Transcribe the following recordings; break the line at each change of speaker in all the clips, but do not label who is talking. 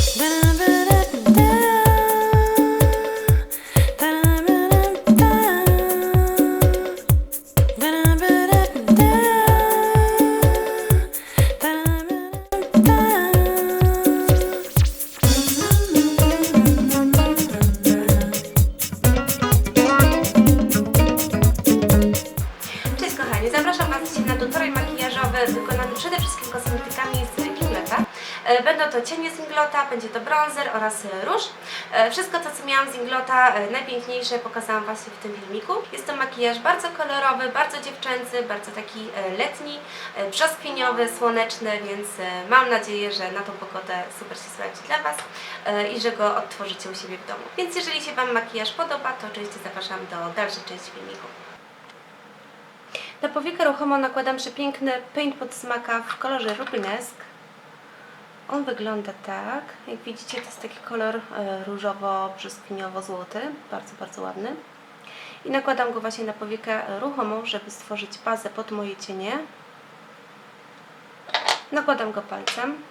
Remember Będą to cienie z Inglota, będzie to bronzer oraz e, róż. E, Wszystko to co miałam z Inglota, e, najpiękniejsze pokazałam właśnie w tym filmiku. Jest to makijaż bardzo kolorowy, bardzo dziewczęcy, bardzo taki e, letni, e, brzoskwiniowy, słoneczny, więc e, mam nadzieję, że na tą pogodę super się sprawdzi dla Was e, i że go odtworzycie u siebie w domu. Więc jeżeli się Wam makijaż podoba, to oczywiście zapraszam do dalszej części filmiku. Na powiekę ruchomo nakładam przepiękny paint pod smaka w kolorze Rubinesk. On wygląda tak. Jak widzicie, to jest taki kolor e, różowo-brzoskwiniowo-złoty. Bardzo, bardzo ładny. I nakładam go właśnie na powiekę ruchomą, żeby stworzyć bazę pod moje cienie. Nakładam go palcem.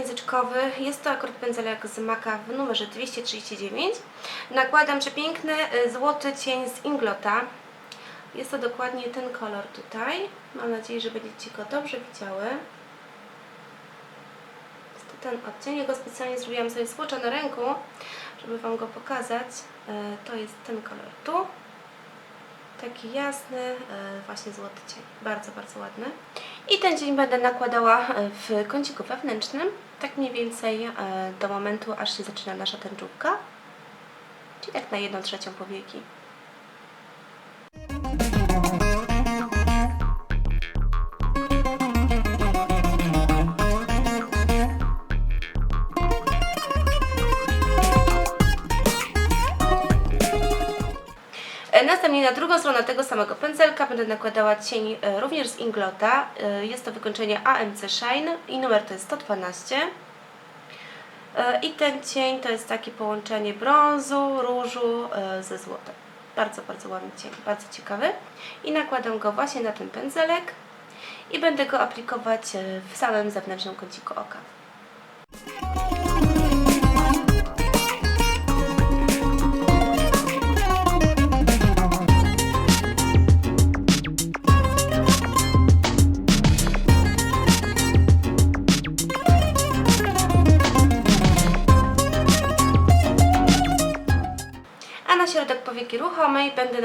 Języczkowy, jest to akurat pędzelek z Maka w numerze 239, nakładam przepiękny e, złoty cień z Inglota. Jest to dokładnie ten kolor tutaj. Mam nadzieję, że będziecie go dobrze widziały. Jest to ten odcień. Ja go specjalnie zrobiłam sobie słocza na ręku, żeby Wam go pokazać. E, To jest ten kolor tu. Taki jasny, e, właśnie złoty cień. Bardzo, bardzo ładny. I ten dzień będę nakładała e, w kąciku wewnętrznym, tak mniej więcej e, do momentu, aż się zaczyna nasza tęczówka. Czyli tak na jedną trzecią powieki. Następnie na drugą stronę tego samego pędzelka będę nakładała cień e, również z Inglota. E, Jest to wykończenie AMC Shine i numer to jest 112. E, I ten cień to jest takie połączenie brązu, różu ze złotem. Bardzo, bardzo ładny cień, bardzo ciekawy. I nakładam go właśnie na ten pędzelek i będę go aplikować w samym zewnętrznym kąciku oka.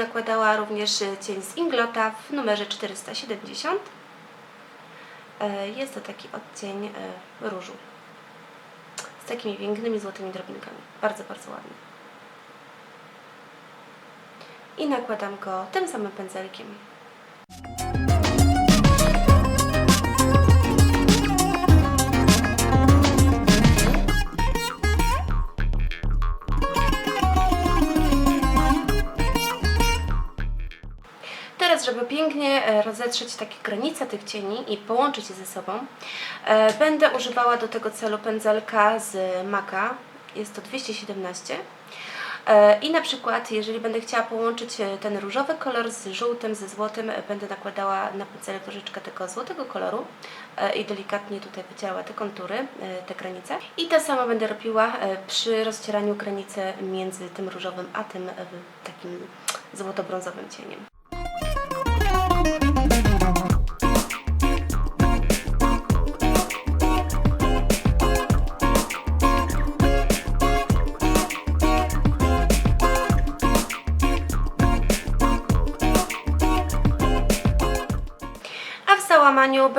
Nakładała również e, cień z Inglota w numerze 470. E, Jest to taki odcień e, różu. Z takimi pięknymi złotymi drobinkami. Bardzo, bardzo ładny. I nakładam go tym samym pędzelkiem. Żeby pięknie e, rozetrzeć takie granice tych cieni i połączyć je ze sobą, e, będę używała do tego celu pędzelka z Maka. Jest to 217. E, I na przykład, jeżeli będę chciała połączyć ten różowy kolor z żółtym, ze złotym, będę nakładała na pędzelek troszeczkę tego złotego koloru i delikatnie tutaj wycięła te kontury, te granice. I to samo będę robiła przy rozcieraniu granicy między tym różowym a tym takim złoto-brązowym cieniem.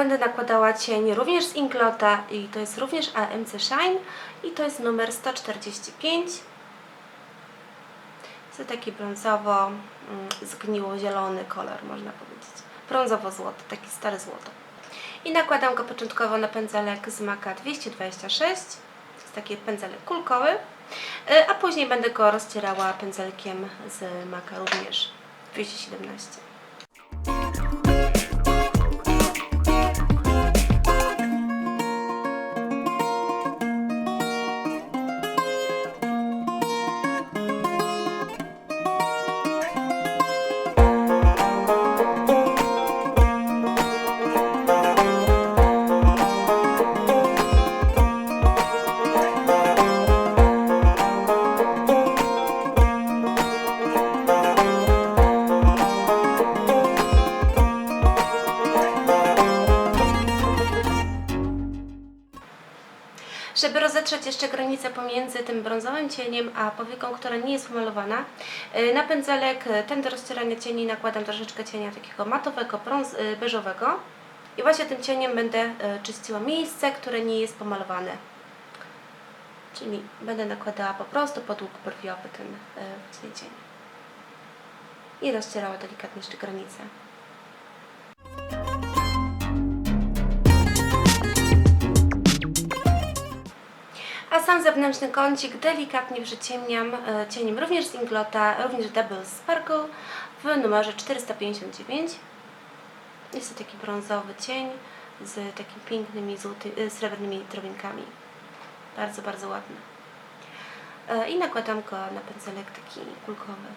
Będę nakładała cień również z Inglota i to jest również AMC Shine i to jest numer 145. Jest to taki brązowo mm, zgniło-zielony kolor, można powiedzieć. Brązowo-złoty, taki stary złoto. I nakładam go początkowo na pędzelek z Maka 226. To jest taki pędzelek kulkowy. Y, A później będę go rozcierała pędzelkiem z Maka również 217. Rozetrzeć jeszcze granicę pomiędzy tym brązowym cieniem a powieką, która nie jest umalowana, y, na pędzelek y, ten do rozcierania cieni nakładam troszeczkę cienia takiego matowego, brąz, y, beżowego i właśnie tym cieniem będę czyściła miejsce, które nie jest pomalowane. Czyli będę nakładała po prostu pod łuk brwiowy ten właśnie cień. I rozcierała delikatnie jeszcze granicę. A sam zewnętrzny kącik delikatnie przyciemniam e, cieniem również z Inglota, również Double Sparkle w numerze 459. Jest to taki brązowy cień z takimi pięknymi złoty, e, srebrnymi drobinkami. Bardzo, bardzo ładny. E, I nakładam go na pędzelek taki kulkowy.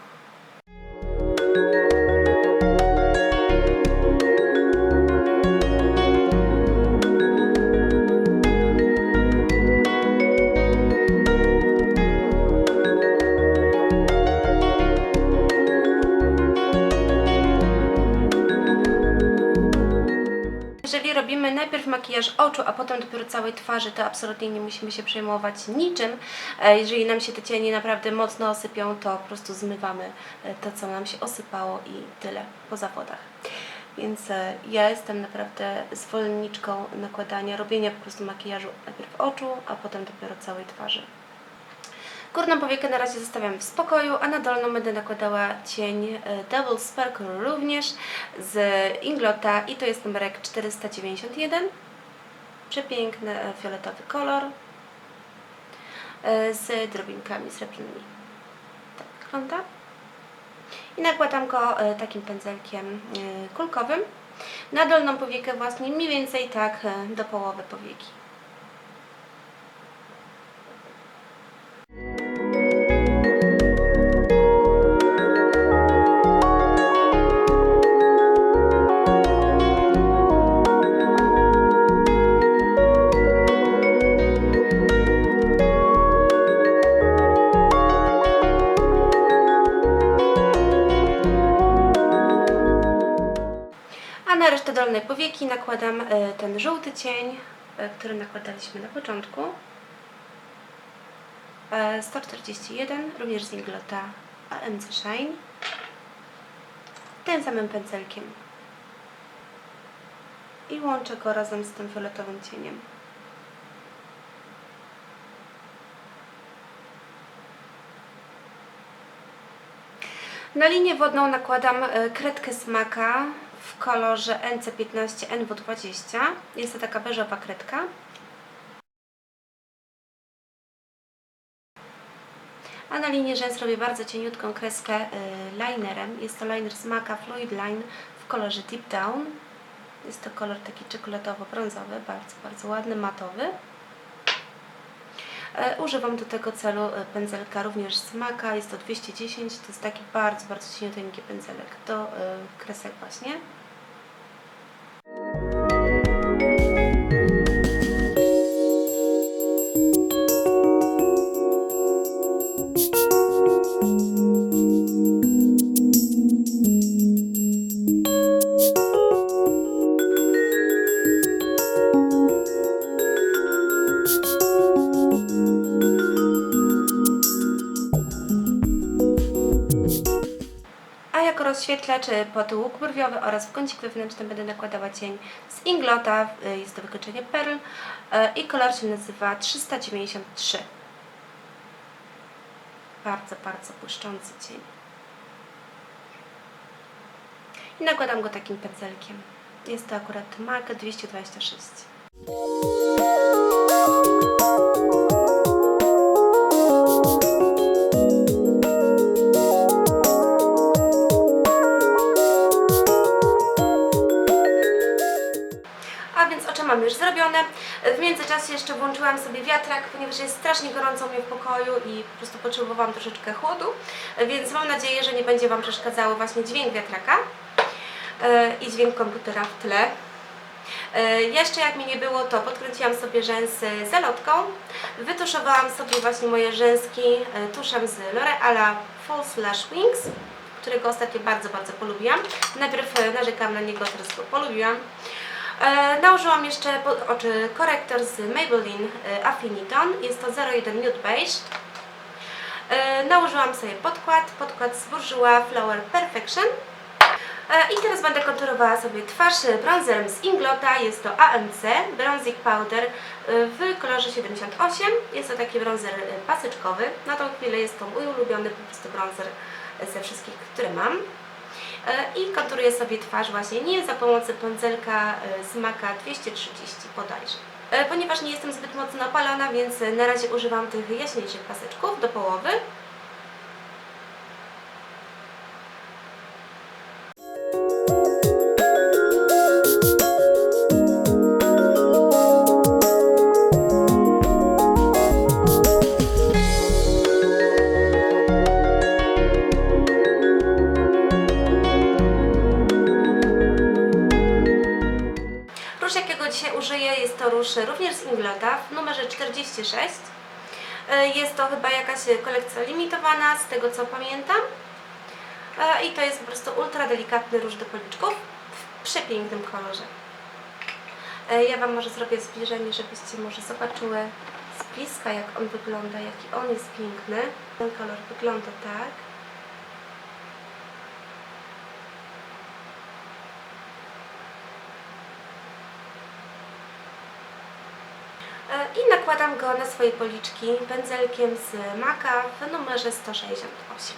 Najpierw makijaż oczu, a potem dopiero całej twarzy, to absolutnie nie musimy się przejmować niczym. E, Jeżeli nam się te cienie naprawdę mocno osypią, to po prostu zmywamy e, to, co nam się osypało i tyle po zawodach. Więc e, ja jestem naprawdę zwolenniczką nakładania, robienia po prostu makijażu najpierw oczu, a potem dopiero całej twarzy. Górną powiekę na razie zostawiam w spokoju, a na dolną będę nakładała cień e, Double Sparkle również z Inglota i to jest numerek 491. Przepiękny e, fioletowy kolor e, z drobinkami srebrnymi. Tak wygląda. I nakładam go takim pędzelkiem kulkowym na dolną powiekę właśnie mniej więcej tak do połowy powieki. Powieki nakładam e, ten żółty cień, e, który nakładaliśmy na początku. E, 141, również z Inglota AMC Shine. Tym samym pędzelkiem. I łączę go razem z tym fioletowym cieniem. Na linię wodną nakładam e, kredkę smaka w kolorze NC15 NW20. Jest to taka beżowa kredka. A na linię rzęs robię bardzo cieniutką kreskę y, linerem. Jest to liner z Maca Fluid Line w kolorze Deep Down. Jest to kolor taki czekoladowo-brązowy, bardzo, bardzo ładny, matowy. E, Używam do tego celu e, pędzelka również z Maca, jest to 210, to jest taki bardzo, bardzo cieniuteńki pędzelek do e, kresek właśnie. Rozświetlacz y, pod łuk brwiowy oraz w kącik wewnętrzny będę nakładała cień z Inglota, y, jest to wykończenie Pearl y, i kolor się nazywa 393. Bardzo, bardzo błyszczący cień. I nakładam go takim pędzelkiem. Jest to akurat MAC 226. mam już zrobione. W międzyczasie jeszcze włączyłam sobie wiatrak, ponieważ jest strasznie gorąco mnie w pokoju i po prostu potrzebowałam troszeczkę chłodu, więc mam nadzieję, że nie będzie Wam przeszkadzały właśnie dźwięk wiatraka e, i dźwięk komputera w tle. E, Jeszcze jak mi nie było, to podkręciłam sobie rzęsy zalotką. Wytuszowałam sobie właśnie moje rzęski e, tuszem z L'Oreala False Lash Wings, którego ostatnio bardzo, bardzo polubiłam. Najpierw narzekałam na niego, teraz go polubiłam. E, nałożyłam jeszcze pod oczy korektor z Maybelline e, Affiniton. Jest to 01 Nude Beige. E, nałożyłam sobie podkład, podkład z Bourjois Flower Perfection. I teraz będę konturowała sobie twarz bronzerem z Inglota. Jest to AMC Bronzing Powder w kolorze 78. Jest to taki bronzer paseczkowy. Na tą chwilę jest to mój ulubiony po prostu bronzer ze wszystkich, które mam. E, I konturuję sobie twarz właśnie nie za pomocą pędzelka e, z Maka 230 bodajże. E, Ponieważ nie jestem zbyt mocno opalona, więc na razie używam tych jaśniejszych paseczków do połowy. Róż również z Inglota w numerze 46. E, Jest to chyba jakaś kolekcja limitowana z tego co pamiętam. E, I to jest po prostu ultra delikatny róż do policzków w przepięknym kolorze. E, Ja Wam może zrobię zbliżenie, żebyście może zobaczyły z bliska jak on wygląda, jaki on jest piękny. Ten kolor wygląda tak. E, I nakładam go na swoje policzki pędzelkiem z Maka w numerze 168.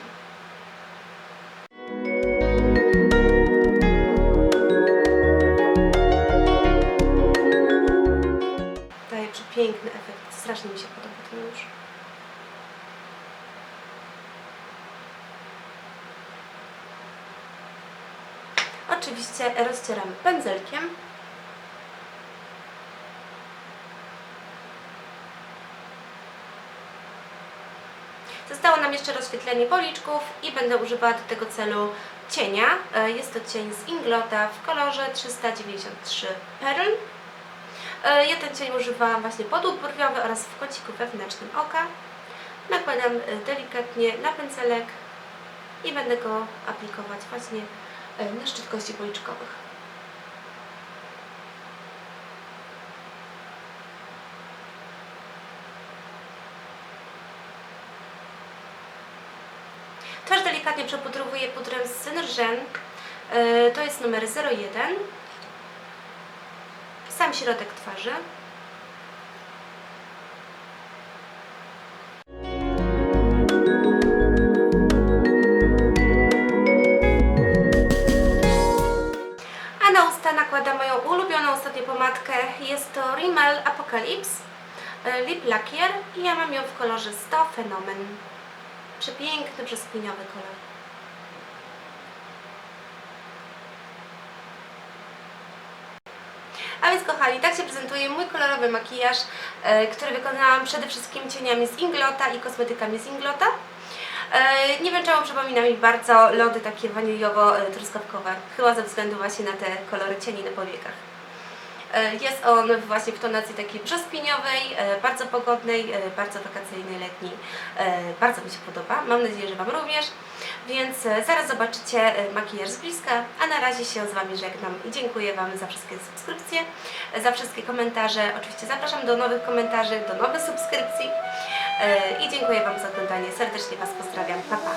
Daje przepiękny efekt. Strasznie mi się podoba ten już. Oczywiście rozcieramy pędzelkiem. Jeszcze rozświetlenie policzków i będę używała do tego celu cienia. E, Jest to cień z Inglota w kolorze 393 Pearl. E, Ja ten cień używałam właśnie podłóg brwiowy oraz w kąciku wewnętrznym oka. Nakładam e, delikatnie na pędzelek i będę go aplikować właśnie na szczyt kości policzkowych. Delikatnie przepudrowuję pudrem z Synergen. E, To jest numer 01. Sam środek twarzy. A na usta nakładam moją ulubioną ostatnio pomadkę. Jest to Rimmel Apocalypse e, Lip Lackier i ja mam ją w kolorze 100 Fenomen. Przepiękny, brzoskwiniowy kolor. A więc kochani, tak się prezentuje mój kolorowy makijaż, e, który wykonałam przede wszystkim cieniami z Inglota i kosmetykami z Inglota. E, nie wiem czemu przypomina mi bardzo lody takie waniliowo-truskawkowe, chyba ze względu właśnie na te kolory cieni na powiekach. E, Jest on właśnie w tonacji takiej brzoskwiniowej, e, bardzo pogodnej, e, bardzo wakacyjnej, letniej. Bardzo mi się podoba. Mam nadzieję, że Wam również. Więc zaraz zobaczycie makijaż z bliska, a na razie się z Wami żegnam i dziękuję Wam za wszystkie subskrypcje, za wszystkie komentarze. Oczywiście zapraszam do nowych komentarzy, do nowych subskrypcji i dziękuję Wam za oglądanie. Serdecznie Was pozdrawiam. Pa, pa.